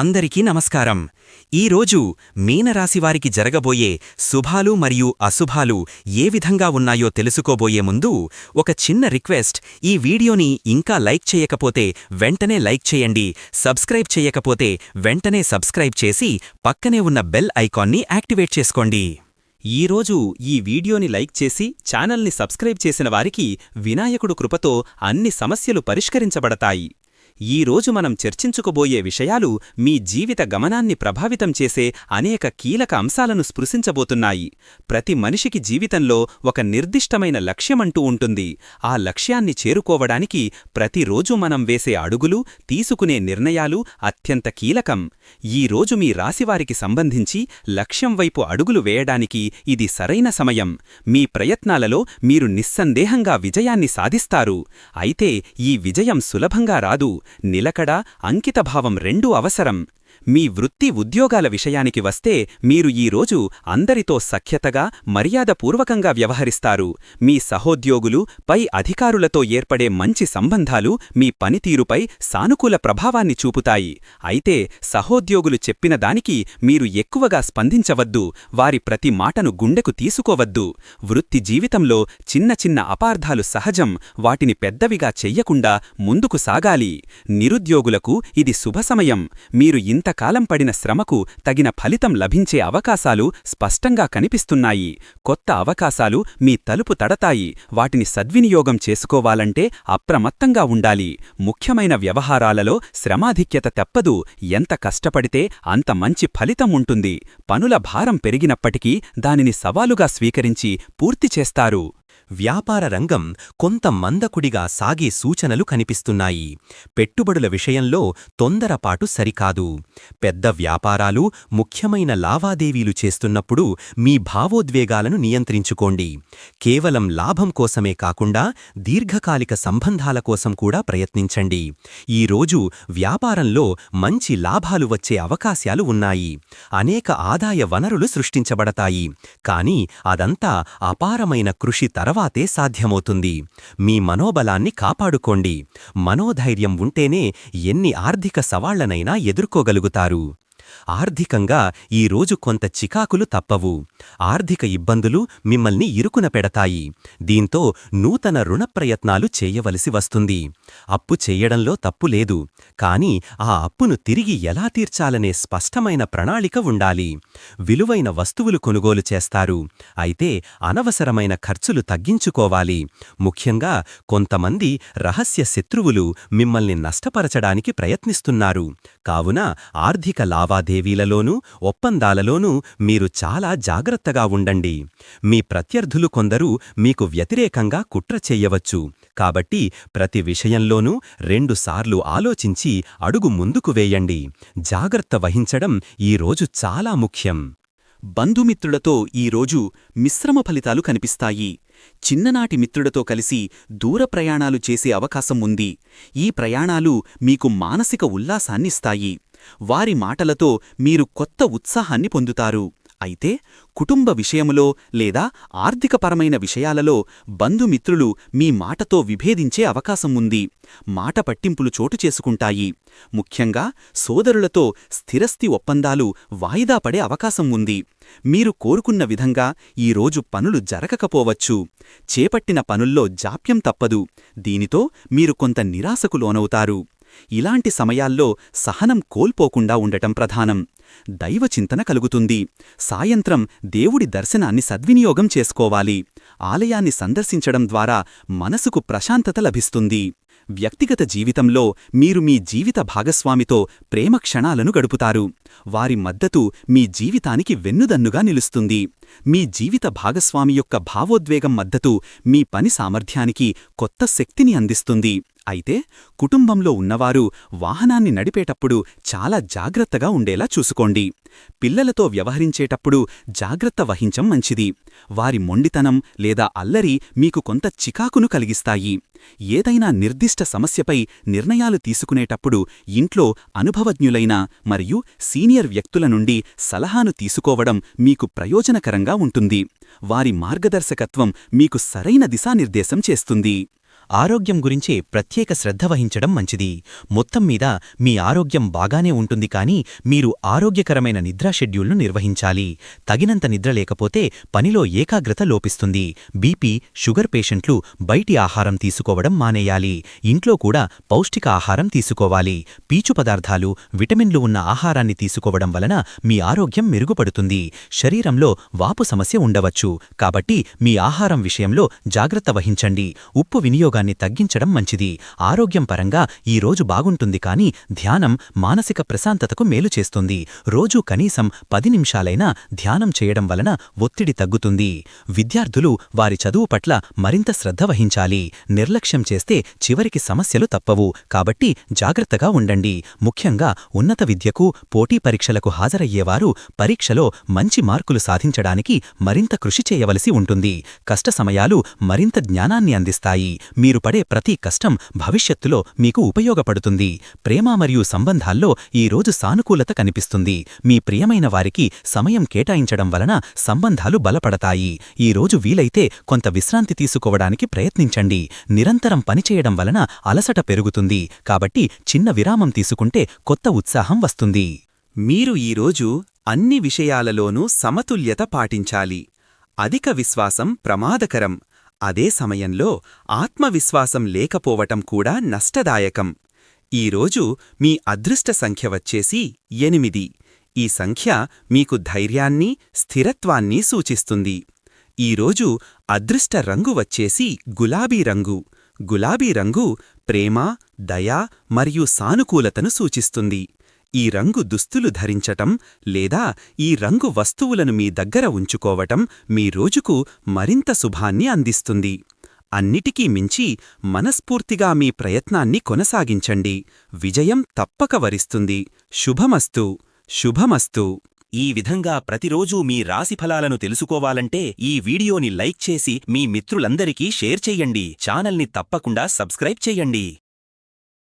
అందరికీ నమస్కారం. ఈరోజు మీనరాశివారికి జరగబోయే శుభాలు మరియు అశుభాలు ఏ విధంగా ఉన్నాయో తెలుసుకోబోయే ముందు ఒక చిన్న రిక్వెస్ట్. ఈ వీడియోని ఇంకా లైక్ చేయకపోతే వెంటనే లైక్ చేయండి. సబ్స్క్రైబ్ చేయకపోతే వెంటనే సబ్స్క్రైబ్ చేసి పక్కనే ఉన్న బెల్ ఐకాన్ని యాక్టివేట్ చేసుకోండి. ఈరోజు ఈ వీడియోని లైక్ చేసి ఛానల్ని సబ్స్క్రైబ్ చేసిన వారికి వినాయకుడు కృపతో అన్ని సమస్యలు పరిష్కరించబడతాయి. ఈరోజు మనం చర్చించుకోబోయే విషయాలు మీ జీవిత గమనాన్ని ప్రభావితం చేసే అనేక కీలక అంశాలను స్పృశించబోతున్నాయి. ప్రతి మనిషికి జీవితంలో ఒక నిర్దిష్టమైన లక్ష్యమంటూ ఉంటుంది. ఆ లక్ష్యాన్ని చేరుకోవడానికి ప్రతిరోజు మనం వేసే అడుగులు తీసుకునే నిర్ణయాలు అత్యంత కీలకం. ఈ రోజు మీ రాశివారికి సంబంధించి లక్ష్యం వైపు అడుగులు వేయడానికి ఇది సరైన సమయం. మీ ప్రయత్నాలలో మీరు నిస్సందేహంగా విజయాన్ని సాధిస్తారు. అయితే ఈ విజయం సులభంగా రాదు. నిలకడ అంకితభావం రెండూ అవసరం. మీ వృత్తి ఉద్యోగాల విషయానికి వస్తే మీరు ఈరోజు అందరితో సఖ్యతగా మర్యాదపూర్వకంగా వ్యవహరిస్తారు. మీ సహోద్యోగులు పై అధికారులతో ఏర్పడే మంచి సంబంధాలు మీ పనితీరుపై సానుకూల ప్రభావాన్ని చూపుతాయి. అయితే సహోద్యోగులు చెప్పిన దానికి మీరు ఎక్కువగా స్పందించవద్దు వారి ప్రతి మాటను గుండెకు తీసుకోవద్దు. వృత్తి జీవితంలో చిన్న చిన్న అపార్థాలు సహజం వాటిని పెద్దవిగా చెయ్యకుండా ముందుకు సాగాలి. నిరుద్యోగులకు ఇది శుభసమయం మీరు ఇంత కొంతకాలం పడిన శ్రమకు తగిన ఫలితం లభించే అవకాశాలు స్పష్టంగా కనిపిస్తున్నాయి. కొత్త అవకాశాలు మీ తలుపు తడతాయి. వాటిని సద్వినియోగం చేసుకోవాలంటే అప్రమత్తంగా ఉండాలి. ముఖ్యమైన వ్యవహారాలలో శ్రమాధిక్యత తెప్పదు. ఎంత కష్టపడితే అంత మంచి ఫలితం ఉంటుంది. పనుల భారం పెరిగినప్పటికీ దానిని సవాలుగా స్వీకరించి పూర్తి చేస్తారు. వ్యాపార రంగం కొంత మందకుడిగా సాగే సూచనలు కనిపిస్తున్నాయి. పెట్టుబడుల విషయంలో తొందరపాటు సరికాదు. పెద్ద వ్యాపారాలు ముఖ్యమైన లావాదేవీలు చేస్తున్నప్పుడు మీ భావోద్వేగాలను నియంత్రించుకోండి. కేవలం లాభం కోసమే కాకుండా దీర్ఘకాలిక సంబంధాల కోసం కూడా ప్రయత్నించండి. ఈరోజు వ్యాపారంలో మంచి లాభాలు వచ్చే అవకాశాలు ఉన్నాయి. అనేక ఆదాయ వనరులు సృష్టించబడతాయి. కాని అదంతా అపారమైన కృషి తర్వాత తర్వాతే సాధ్యమవుతుంది. మీ మనోబలాన్ని కాపాడుకోండి. మనోధైర్యం ఉంటేనే ఎన్ని ఆర్థిక సవాళ్ళనైనా ఎదుర్కోగలుగుతారు. ఆర్థికంగా ఈరోజు కొంత చికాకులు తప్పవు. ఆర్థిక ఇబ్బందులు మిమ్మల్ని ఇరుకున పెడతాయి. దీంతో నూతన రుణ ప్రయత్నాలు చేయవలసి వస్తుంది. అప్పు చేయడంలో తప్పు లేదు. కాని ఆ అప్పును తిరిగి ఎలా తీర్చాలనే స్పష్టమైన ప్రణాళిక ఉండాలి. విలువైన వస్తువులు కొనుగోలు చేస్తారు. అయితే అనవసరమైన ఖర్చులు తగ్గించుకోవాలి. ముఖ్యంగా కొంతమంది రహస్య శత్రువులు మిమ్మల్ని నష్టపరచడానికి ప్రయత్నిస్తున్నారు. కావున ఆర్థిక లావాదేవీలలోనూ ఒప్పందాలలోనూ మీరు చాలా జాగ్రత్తగా ఉండండి. మీ ప్రత్యర్థులు కొందరు మీకు వ్యతిరేకంగా కుట్ర చెయ్యవచ్చు కాబట్టి ప్రతి విషయంలోనూ రెండుసార్లు ఆలోచించి అడుగు ముందుకు వేయండి. జాగ్రత్త వహించడం ఈరోజు చాలా ముఖ్యం. బంధుమిత్రులతో ఈరోజు మిశ్రమ ఫలితాలు కనిపిస్తాయి. చిన్ననాటి మిత్రుడతో కలిసి దూర ప్రయాణాలు చేసే అవకాశం ఉంది. ఈ ప్రయాణాలు మీకు మానసిక ఉల్లాసాన్నిస్తాయి. వారి మాటలతో మీరు కొత్త ఉత్సాహాన్ని పొందుతారు. అయితే కుటుంబ విషయములో లేదా ఆర్థికపరమైన విషయాలలో బంధుమిత్రులు మీ మాటతో విభేదించే అవకాశం ఉంది. మాట పట్టింపులు చోటు చేసుకుంటాయి. ముఖ్యంగా సోదరులతో స్థిరస్థి ఒప్పందాలు వాయిదా పడే అవకాశం ఉంది. మీరు కోరుకున్న విధంగా ఈరోజు పనులు జరగకపోవచ్చు. చేపట్టిన పనుల్లో జాప్యం తప్పదు. దీనితో మీరు కొంత నిరాశకు లోనవుతారు. ఇలాంటి సమయాల్లో సహనం కోల్పోకుండా ఉండటం ప్రధానం. దైవచింతన కలుగుతుంది. సాయంత్రం దేవుడి దర్శనాన్ని సద్వినియోగం చేసుకోవాలి. ఆలయాన్ని సందర్శించడం ద్వారా మనసుకు ప్రశాంతత లభిస్తుంది. వ్యక్తిగత జీవితంలో మీరు మీ జీవిత భాగస్వామితో ప్రేమ క్షణాలను గడుపుతారు. వారి మద్దతు మీ జీవితానికి వెన్నుదన్నుగా నిలుస్తుంది. మీ జీవిత భాగస్వామి యొక్క భావోద్వేగం మద్దతు మీ పని సామర్థ్యానికి కొత్త శక్తిని అందిస్తుంది. అయితే కుటుంబంలో ఉన్నవారు వాహనాన్ని నడిపేటప్పుడు చాలా జాగ్రత్తగా ఉండేలా చూసుకోండి. పిల్లలతో వ్యవహరించేటప్పుడు జాగ్రత్త వహించం మంచిది. వారి మొండితనం లేదా అల్లరి మీకు కొంత చికాకును కలిగిస్తాయి. ఏదైనా నిర్దిష్ట సమస్యపై నిర్ణయాలు తీసుకునేటప్పుడు ఇంట్లో అనుభవజ్ఞులైన మరియు సీనియర్ వ్యక్తుల నుండి సలహాను తీసుకోవడం మీకు ప్రయోజనకరంగా ఉంటుంది. వారి మార్గదర్శకత్వం మీకు సరైన దిశానిర్దేశం చేస్తుంది. ఆరోగ్యం గురించే ప్రత్యేక శ్రద్ధ వహించడం మంచిది. మొత్తం మీద మీ ఆరోగ్యం బాగానే ఉంటుంది కానీ మీరు ఆరోగ్యకరమైన నిద్రా షెడ్యూల్ను నిర్వహించాలి. తగినంత నిద్ర లేకపోతే పనిలో ఏకాగ్రత లోపిస్తుంది. బీపీ షుగర్ పేషెంట్లు బయటి ఆహారం తీసుకోవడం మానేయాలి. ఇంట్లో కూడా పౌష్టిక ఆహారం తీసుకోవాలి. పీచు పదార్థాలు విటమిన్లు ఉన్న ఆహారాన్ని తీసుకోవడం వలన మీ ఆరోగ్యం మెరుగుపడుతుంది. శరీరంలో వాపు సమస్య ఉండవచ్చు. కాబట్టి మీ ఆహారం విషయంలో జాగ్రత్త వహించండి. ఉప్పు వినియోగం వినియోగాన్ని తగ్గించడం మంచిది. ఆరోగ్యం పరంగా ఈ రోజు బాగుంటుంది కానీ ధ్యానం మానసిక ప్రశాంతతకు మేలు చేస్తుంది. రోజూ కనీసం పది నిమిషాలైనా ధ్యానం చేయడం వలన ఒత్తిడి తగ్గుతుంది. విద్యార్థులు వారి చదువు పట్ల మరింత శ్రద్ధ వహించాలి. నిర్లక్ష్యం చేస్తే చివరికి సమస్యలు తప్పవు. కాబట్టి జాగ్రత్తగా ఉండండి. ముఖ్యంగా ఉన్నత విద్యకు పోటీ పరీక్షలకు హాజరయ్యేవారు పరీక్షలో మంచి మార్కులు సాధించడానికి మరింత కృషి చేయవలసి ఉంటుంది. కష్ట సమయాలు మరింత జ్ఞానాన్ని అందిస్తాయి. మీరు పడే ప్రతి కష్టం భవిష్యత్తులో మీకు ఉపయోగపడుతుంది. ప్రేమ మరియు సంబంధాల్లో ఈరోజు సానుకూలత కనిపిస్తుంది. మీ ప్రియమైన వారికి సమయం కేటాయించడం వలన సంబంధాలు బలపడతాయి. ఈ రోజు వీలైతే కొంత విశ్రాంతి తీసుకోవడానికి ప్రయత్నించండి. నిరంతరం పనిచేయడం వలన అలసట పెరుగుతుంది. కాబట్టి చిన్న విరామం తీసుకుంటే కొత్త ఉత్సాహం వస్తుంది. మీరు ఈరోజు అన్ని విషయాలలోనూ సమతుల్యత పాటించాలి. అధిక విశ్వాసం ప్రమాదకరం. అదే సమయంలో ఆత్మవిశ్వాసం లేకపోవటం కూడా నష్టదాయకం. ఈరోజు మీ అదృష్ట సంఖ్య వచ్చేసి ఎనిమిది. ఈ సంఖ్య మీకు ధైర్యాన్ని స్థిరత్వాన్ని సూచిస్తుంది. ఈరోజు అదృష్ట రంగు వచ్చేసి గులాబీ రంగు. గులాబీ రంగు ప్రేమ దయ మరియు సానుకూలతను సూచిస్తుంది. ఈ రంగు దుస్తులు ధరించటం లేదా ఈ రంగు వస్తువులను మీ దగ్గర ఉంచుకోవటం మీ రోజుకు మరింత శుభాన్ని అందిస్తుంది. అన్నిటికీ మించి మనస్ఫూర్తిగా మీ ప్రయత్నాన్ని కొనసాగించండి. విజయం తప్పక వరిస్తుంది. శుభమస్తు. శుభమస్తు. ఈ విధంగా ప్రతిరోజూ మీ రాశిఫలాలను తెలుసుకోవాలంటే ఈ వీడియోని లైక్ చేసి మీ మిత్రులందరికీ షేర్ చెయ్యండి ఛానల్ని తప్పకుండా సబ్స్క్రైబ్ చెయ్యండి